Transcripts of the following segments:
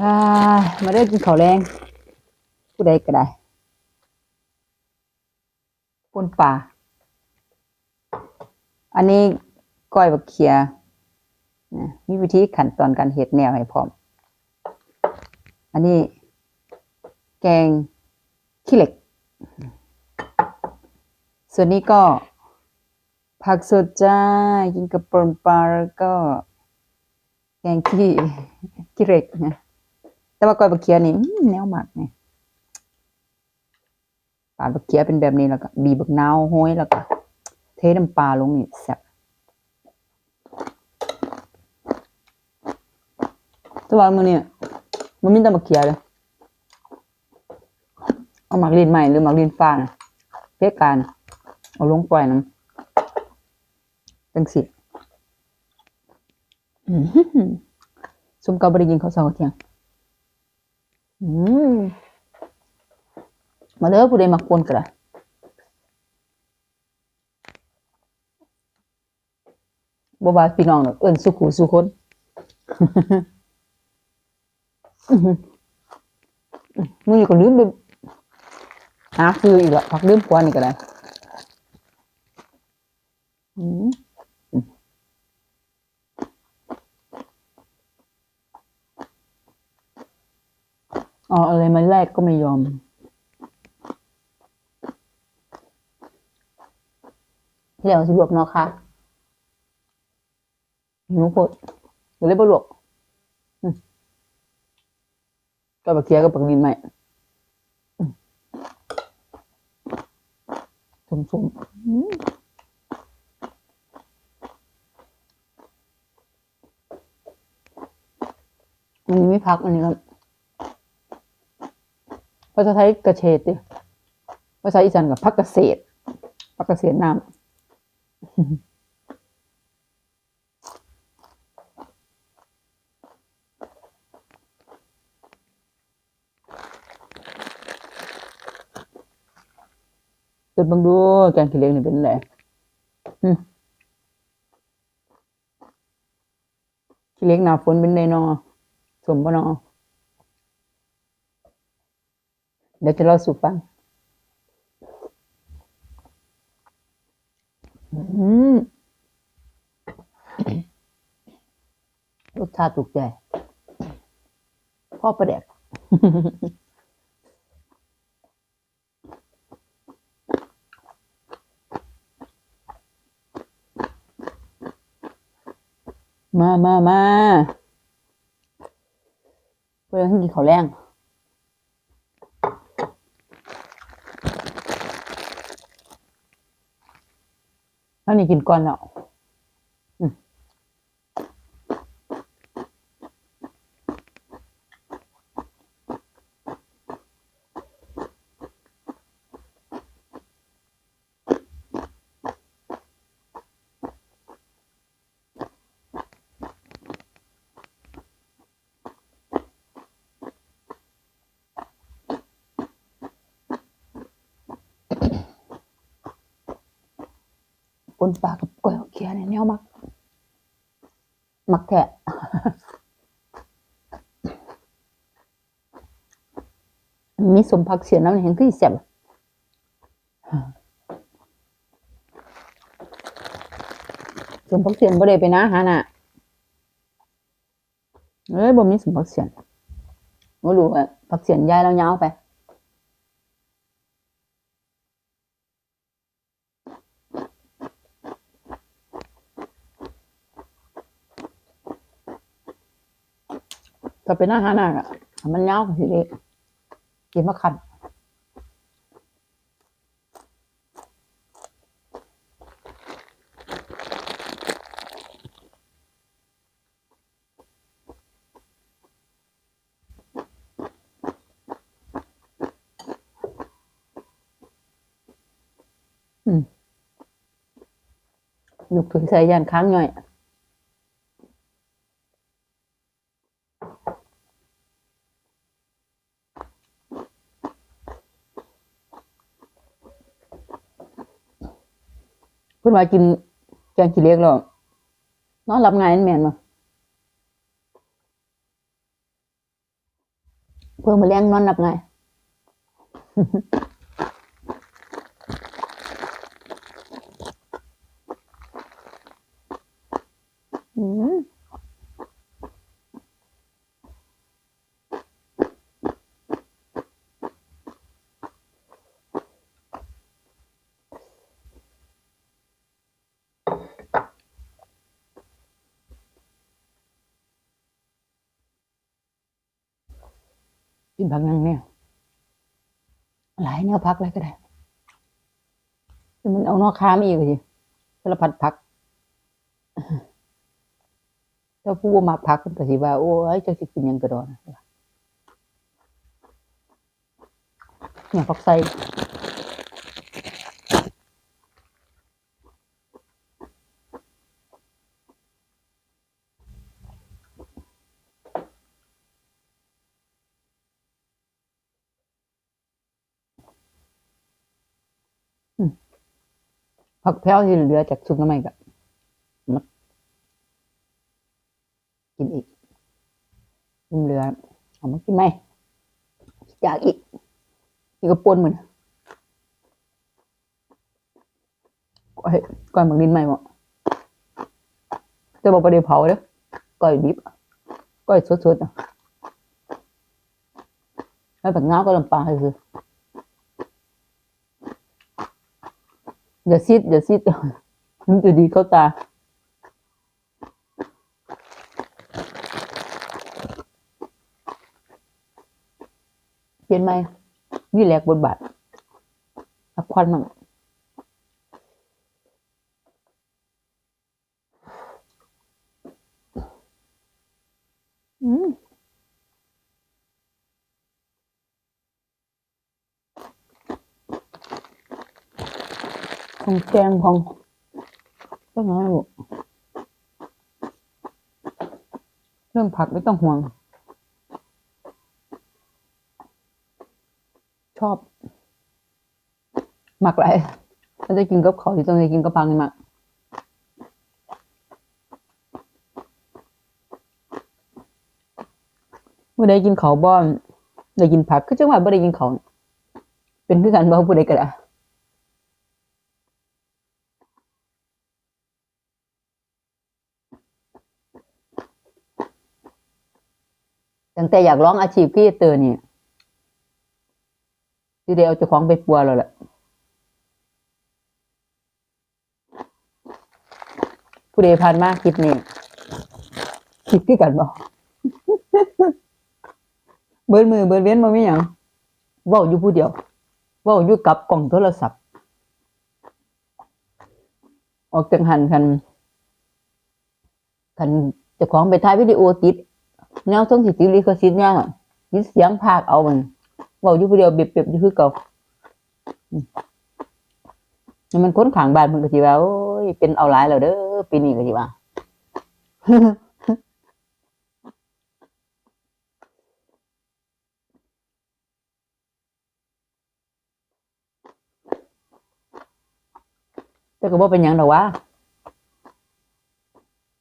มาเริ่มกินข้าวแรงผู้ใดก็ได้ปนป่า อันนี้ก้อยบักเขียนะมีวิธีขั้นตอนการเฮ็ดแนวให้พร้อม อันนี้ แกงขี้เหล็ก ส่วนนี้ก็ ผักสดจ้า กินกับปนปลาแล้วก็ แกงขี้ขี้เหล็กนะ แต่ว่าก้อยบักเขียนี่อื้อแนวหมักเนี่ยปาดบักเขียเป็นแบบนี้แล้วก็บีบักนาวห้อยแล้วก็เทน้ำปลาลงนี่แซ่บแต่ว่ามื้อนี้มันมีแต่บักเขียเลยเอาหมักลีนใหม่หรือหมักลีนฟ้านะเพกการเอาลงปล่อยน้ำจังสิซุ่มเกาบ่ได้กินข้าวเช้าข้าวเที่ยง อืมมาเด้อผู้ใดมักปนก็ได้บ่ว่าพี่น้องดอกเอิ้นสุขุสุคนอื้อหือมื้อนี้ก็ลืมไปหาซื้ออีกแล้วพักลืมกว่านี่ก็ได้อืมอืม เอาอะไรมาแลกก็ไม่ยอม เดี๋ยวสิบวกเนาะค่ะหนูปวดหนูเลยบ่ลวกอืมก็บักเคียก็ปักดินใหม่สมสมๆอืมอันนี้ไม่พักอันนี้ก็ ภาษาไทยกระเฉดดิภาษาอีสานกับพักเกษตรพักเกษตรน้ำจุดเบังดูแกงขี้เล็กนี่เป็นไรขี้เล็กหนาฝนเป็นไดนอสมปะนอ เดี๋ยวจะเล่าสู่ฟังรสชาติถูกใจพ่อประเด็กมามามาเพื่อนกินข้าวแรง อันนี้กินก่อนแล้ว ปนปลากับกล้วยเขียเนี่ยแนวมัก มักแทะมีสมพักเสียน้ำเห็นคือแซ่บสมพักเสียนบ่ได้ไปนะหาน่ะเอ้ยบ่มีสมพักเสียนบ่รู้ว่าพักเสียนยายเรายาไป ถ้าเป็นอาหารหนักอะมันยาวก็สิได้กินมาคันอืมลูกถึงใส่ยันค้างย่อย พิ่นว่ากินแกงขี้เล็กแล้วนอนหลับง่ายนั่นแม่นบ่เพื่อมาแรงนอนหลับง่ายอืม กินผักนังเนี่ย หลายแนวพักอะไรก็ได้แต่มันเอานอกค้ามอีกเลยสารพัดพักถ้าผู้มาพักก็สิว่า โอ้ยจะสิกินยังกระดอนเนี่ยพักใส่ ผักแพ้วที่เหลือจากซุปน้ำมันกับมากินอีกยังเหลือเอามากินไหมอยากอีกอีกก็ปนเหมือนก้อยก้อยหมักดินใหม่หมดจะบอกประเดี๋ยวเผาเด้อก้อยดิบก้อยสดๆอะแล้วแบบง้าก็ลำปลาคือ อย่าซิดอย่าซิดมันจะดีเข้าตา เปลี่ยนไหมนี่แหลกบทบาทพักควันมั่งอืมของ แกงของต้องไงลูกเรื่องผักไม่ต้องห่วง ชอบ หมักไรถ้าจะกินกับเขาที่ต้องได้กินกับปังนี่หมักเมื่อได้กินเขาบ้อนได้กินผักก็จังหวะไม่ได้กินเขาเป็นคือกันบ่ผู้ใดก็ได้ ตั้งแต่อยากร้องอาชีพพี่เตอร์นี่ที่เดียวเจ้าของไปปัวแล้วแหละผู้ใดผ่านมาคิดนี่คิดคือกันบ่เบิดมือเบิดเว้นบ่มีหยังว้าอยู่ผู้เดียวว้าอยู่กับกล่องโทรศัพท์ ออกจังหันคันคันเจ้าของไปถ่ายวิดีโอติด แนวทรงสิติดลิขสิทธิ์เนี่ยยินเสียงภาคเอามันเว้าอยู่ผู้เดียวเบียบๆอยู่คือเก่ามันค้นข้างบานมันก็สิว่าโอ้ยเป็นเอาหลายแล้วเด้อปีนี้ก็สิว่าแต่ก็บ่เป็นหยังดอกว่า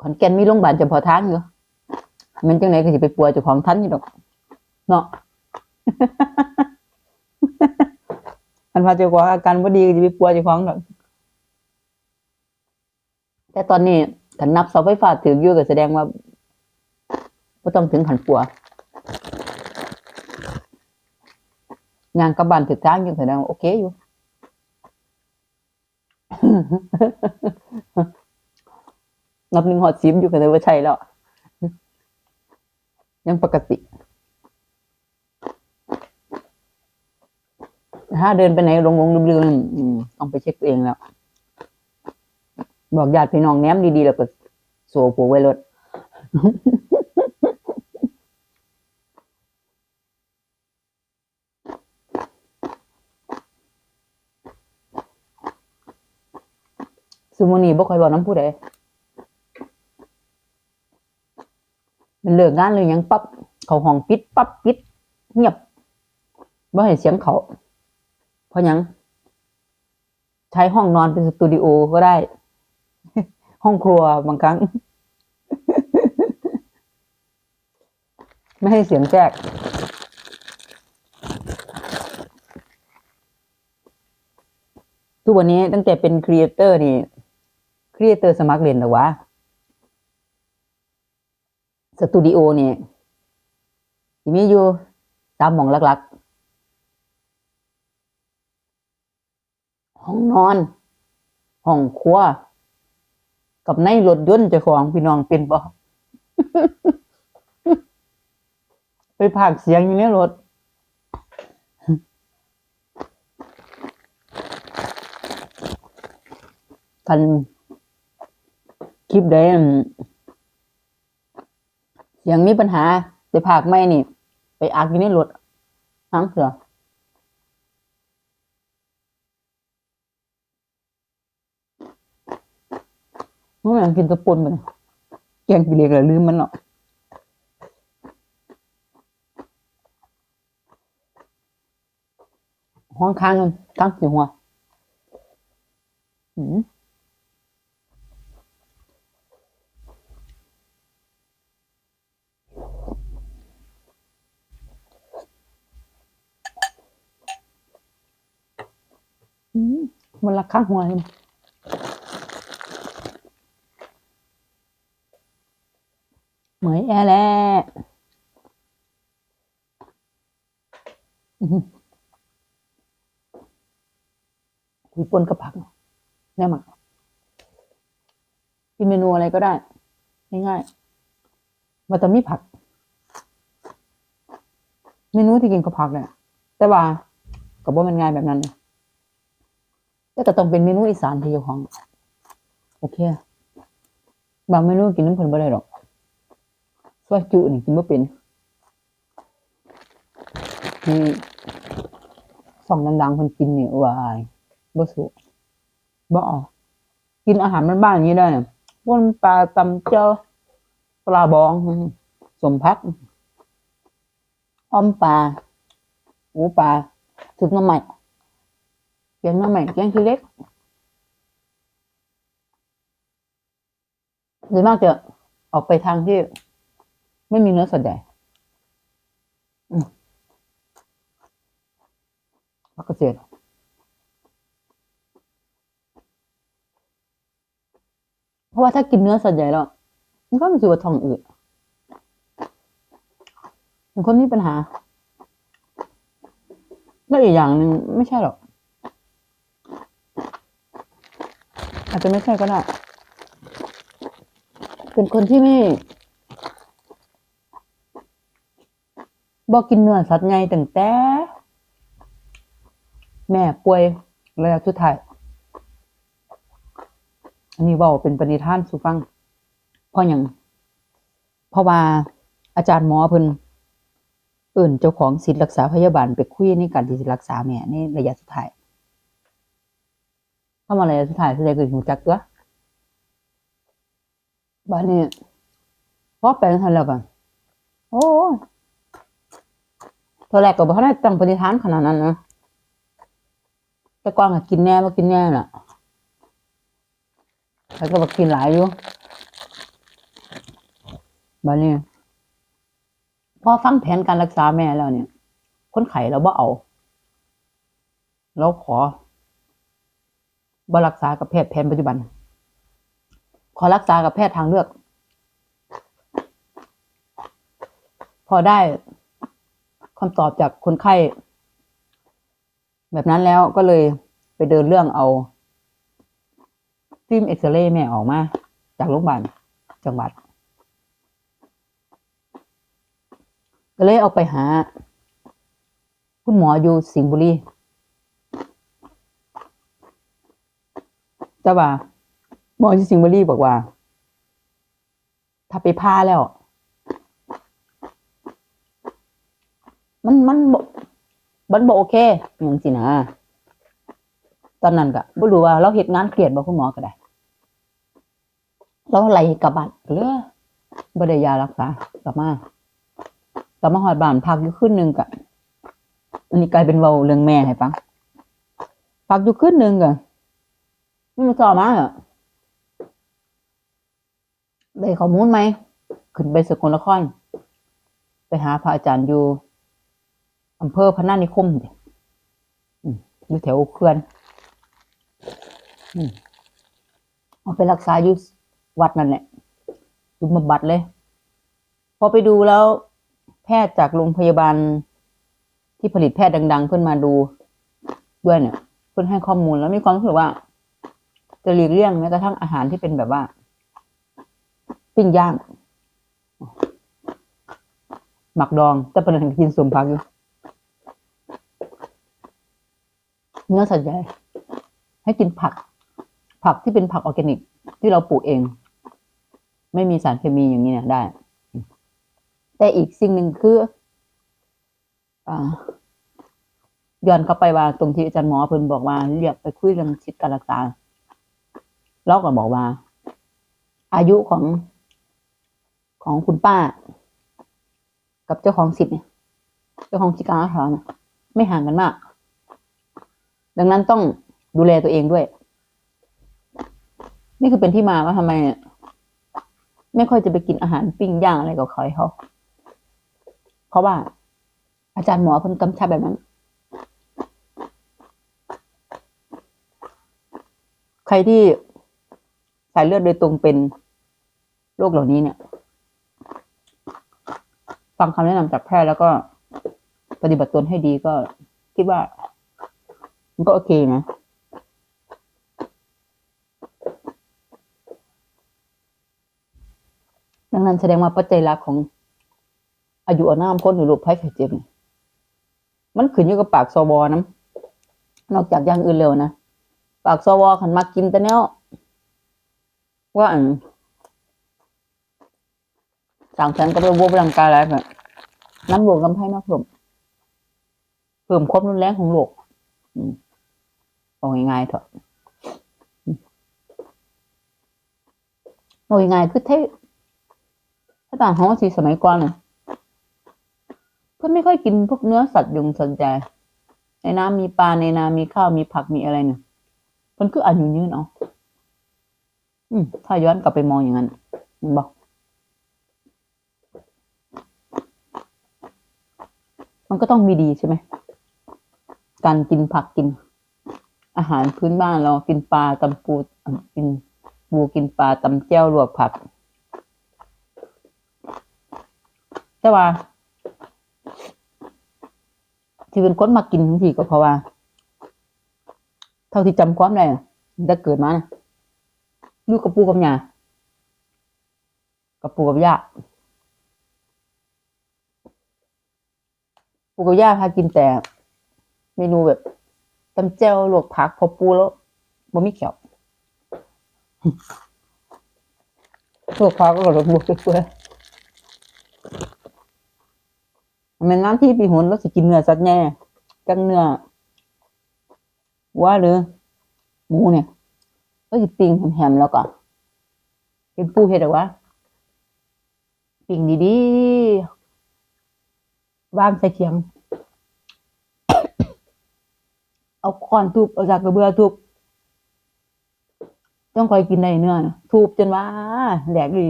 ขอนแก่นมีโรงพยาบาลเฉพาะทางอยู่ มันจังไหนก็สิไปปัวเจ้าของทันอยู่ดอกเนาะอันพาเจ้าของอาการบ่ดีก็จะไปปัวเจ้าของดอก แต่ตอนนี้ขันนับเสาไฟฟ้าถึงอยู่ก็แสดงว่าบ่ต้องถึงขันปัวงานกับบ้านถึกทางอยู่แสดงว่าโอเคอยู่นับหนึ่งหอดซิมอยู่ก็เลยว่าใช่แล้ว ยังปกติ ถ้าเดินไปไหนหลงลืมๆอืมต้องไปเช็คตัวเองแล้ว บอกญาติพี่น้องแนมดีๆแล้วก็โซ่ผูกไว้รถสุโมนีบ่ค่อยบอกน้ำผู้ใด เลิกงานเลยยังปั๊บเขาห้องปิดปั๊บปิด เงียบไม่เห็นเสียงเขา เพราะยัง ใช้ห้องนอนเป็นสตูดิโอก็ได้ ห้องครัวบางครั้ง ไม่ให้เสียงแจกทุกวันนี้ตั้งแต่เป็นครีเอเตอร์นี่ ครีเอเตอร์สมัครเรียนหรอวะ สตูดิโอเนี่ที่มีอยู่สามหมองหลักๆ ห้องนอน ห้องครัว กับในรถยนต์เจ้าของพี่น้องเป็นบ่ไปพากเสียงอยู่ในรถกันคลิปใดอั่น เสียงมีปัญหาไปพากไม่นี่ ไปอักอยู่ในรถทั้งเสือเมื่อไหร่กินตะปนไปเนี่ยแกงกิเลสเลยลืมมันเนาะห้องค้างกันตั้งสิหัวอืม อื มันละข้างหัวเลยเหมยแอร์แล้วอื้อหือคุยปนกับผักแน่มากกินเมนูอะไรก็ได้ ง่ายๆมันจะมีผัก เมนูที่กินกับผักเนี่ยแต่ว่ากับว่ามันง่ายแบบนั้นเลย แต่ก็ต้องเป็นเมนูอีสานที่เจ้าของ โอเค บางเมนูกินน้ำผลบ่ได้หรอกซอยจุนี่กินบ่เป็นที่สองดังๆคนกินเนี่ยวายบ่สุบ่เอากินอาหารบ้านๆอย่างนี้ได้เนี่นปลาตำเจ้าปลาบองสมพักอ้อมปลาหมูปลาถึกน้ำใหม่ แกงมาใหม่แกงคือเล็กหรือมากจะออกไปทางที่ไม่มีเนื้อสัตว์ใหญ่อืมพักเกษตรเพราะว่าถ้ากินเนื้อสัตว์ใหญ่แล้วมันก็รู้สึกว่าท้องอืดบางคนมีปัญหาแล้วอีกอย่างหนึ่งไม่ใช่หรอก อาจจะไม่ใช่ก็ได้ เป็นคนที่ไม่บอกกินเนื้อสัตว์ไงตั้งแต่ แม่ป่วยระยะสุดท้ายอันนี้เว่าเป็นปณิธานสู่ฟังเพราะอย่างเพราะว่าอาจารย์หมอเพิ่นเอิ่นเจ้าของสิทธิ์รักษาพยาบาลไปคุยในการที่รักษาแม่ในระยะสุดท้าย ทำอะไรสุดท้ายแสดงคือหูจักตัวบ้านนี้พอแปลงทันแล้วกันโอ้ตัวแรกก็บอกเขาได้ตั้งปณิธานขนาดนั้นนะแต่ก่อนก็กินแน่มากินแน่น่ะแล้วก็บอกกินหลายอยู่บ้านนี้พอฟังแผนการรักษาแม่แล้วเนี่ย คนไข้เราบ่เอา เราขอ บรักษากับแพทย์แผนปัจจุบัน ขอรักษากับแพทย์ทางเลือก พอได้คำตอบจากคนไข้ แบบนั้นแล้วก็เลยไปเดินเรื่องเอาฟิมเอ็กซเรย์แม่ออกมา จากโรงพยาบาลจังหวัด ก็เลยเอาไปหา คุณหมออยู่สิงห์บุรี แต่ว่าหมอที่สิงห์บุรีบอกว่า ถ้าไปพาแล้ว มันมันบมันบโอเคอย่างสินะตอนนั้นก็บ่รู้ว่าเราเหตุงานเครียดบ่คุณหมอก็ได้เราไหลกลับบ้านเหลือบ่ได้ยารักษากลับมากลับมาหอดบ้านพักอยู่คืนหนึ่งก็อันนี้กลายเป็นเว้าเรื่องแม่ให้ฟังพักอยู่คืนหนึ่งก็ มันต่อมาอะได้ข้อมูลไหม ขึ้นไปสกลนคร ไปหาพระอาจารย์อยู่อำเภอพนัสนิคมดิอยู่แถวเขื่อนเอาไปรักษาอยู่วัดนั่นแหละดูบำบัดเลย พอไปดูแล้ว แพทย์จากโรงพยาบาลที่ผลิตแพทย์ดัง ๆ เพื่อนมาดูด้วยเนี่ย เพื่อนให้ข้อมูลแล้วมีความรู้สึกว่า จะหลีกเลี่ยงแม้กระทั่งอาหารที่เป็นแบบว่า ปิ้งย่าง หมักดอง แต่ประเด็นกินสมพักอยู่เนื้อสัตว์ใหญ่ ให้กินผัก ผักที่เป็นผักออร์แกนิก ที่เราปลูกเอง ไม่มีสารเคมีอย่างนี้เนี่ยได้ แต่อีกสิ่งหนึ่งคืออย้อนเข้าไปว่าตรงที่อาจารย์หมอเพิ่นบอกว่าเรียกไปคุยเรื่องชิดการรักษา เราก็บอกว่า อายุของของคุณป้า กับเจ้าของสิทธิ์เนี่ยเจ้าของสิทธิการรักษาเนี่ยไม่ห่างกันมาก ดังนั้นต้องดูแลตัวเองด้วย นี่คือเป็นที่มาว่าทำไม ไม่ค่อยจะไปกินอาหารปิ้งย่างอะไรกับใครเขาเพราะว่า อาจารย์หมอเพิ่นกำชับแบบนั้น ใครที่ สายเลือดโดยตรงเป็นโรคเหล่านี้เนี่ย ฟังคำแนะนำจากแพทย์แล้วก็ปฏิบัติตนให้ดีก็คิดว่า มันก็โอเคนะดังนั้นแสดงว่าปัจจัยหลักของอายุอนามคนหรือโรคภัยไข้เจ็บมันขึ้นอยู่กับปากสวนะนอกจากอย่างอื่นเร็วนะ ปากสวขันมากินแต่เนี้ย ว่าอันต่างแสนก็ไปวัวร่างกายแล้วแบบน้ำหลวงลำไส้มากเพิ่มเพิ่มความรุนแรงของโรคอืมเอาง่ายๆเถอะเอาง่ายๆคือเทถ้าต่างของสีสมัยก่อนน่ะเพื่อนไม่ค่อยกินพวกเนื้อสัตว์ยงสนใจ ในน้ำมีปลาในนามีข้าวมีผักมีอะไรเนี่ยมันคืออายุยืนเอา อืมถ้าย้อนกลับไปมองอย่างนั้นบอกมันก็ต้องมีดีใช่ไหม การกินผักกิน อาหารพื้นบ้านเรากินปลาตำปูกินปูกินปลาตำแจ้วลวกผัก แต่ว่า ที่เป็นคนมากินทั้งทีก็เพราะว่า เท่าที่จำความได้อะตั้งแต่เกิดมานะ ลูกกับปูกับยากับปูกับย่าปูกับย่าพากินแต่เมนูแบบตำแจ่วลวกผักพอปูแล้วบ่มีเขียวลวกผักก็ลวกบวกเปื่อยๆมันน้ำที่ปีหุนแล้วสิกินเนื้อสัตว์แน่จังเนื้อวัว่าหรือหมูเนี่ย ก็จะปิ้งแฮมๆแล้วก็เป็นปูเห็ดหรอวะปิ้งดีๆวางใส่เขียง เอาค้อนทุบเอาจากกระเบือทุบต้องคอยกินในเนื้อนะทุบจนว่าแหลกดี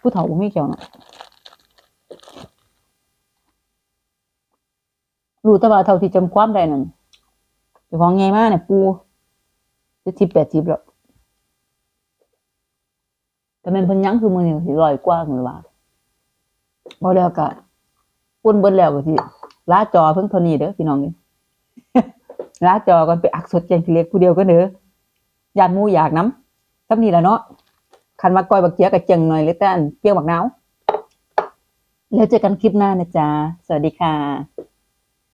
ผู้เฒ่าบ่มีเขียวนะรู้แต่ว่าเท่าที่จำความได้นั่นเจ้าของไงมากเนี่ยปู จะทิปแปดทิปแล้วแต่แมันพิ่นยังคือมือนี่สิร้อยกว่างหรือว่าบ่แล้วก็ปุ่นเบิ่นแล้วก็สิล้าจอเพิ่งเท่านี้เด้อพี่น้องเอ้ยลาจอก่อนไปอักสดแกงขี้เล็กผู้เดียวก็เด้อยานมูอยากน้ำซ้ำนี่แหละเนาะคันมาก้อยบักเจียกับเจียงหน่อยเลยแต่อันเจียวบักนาวแล้วเจอกันคลิปหน้านะจ๊ะสวัสดีค่ะ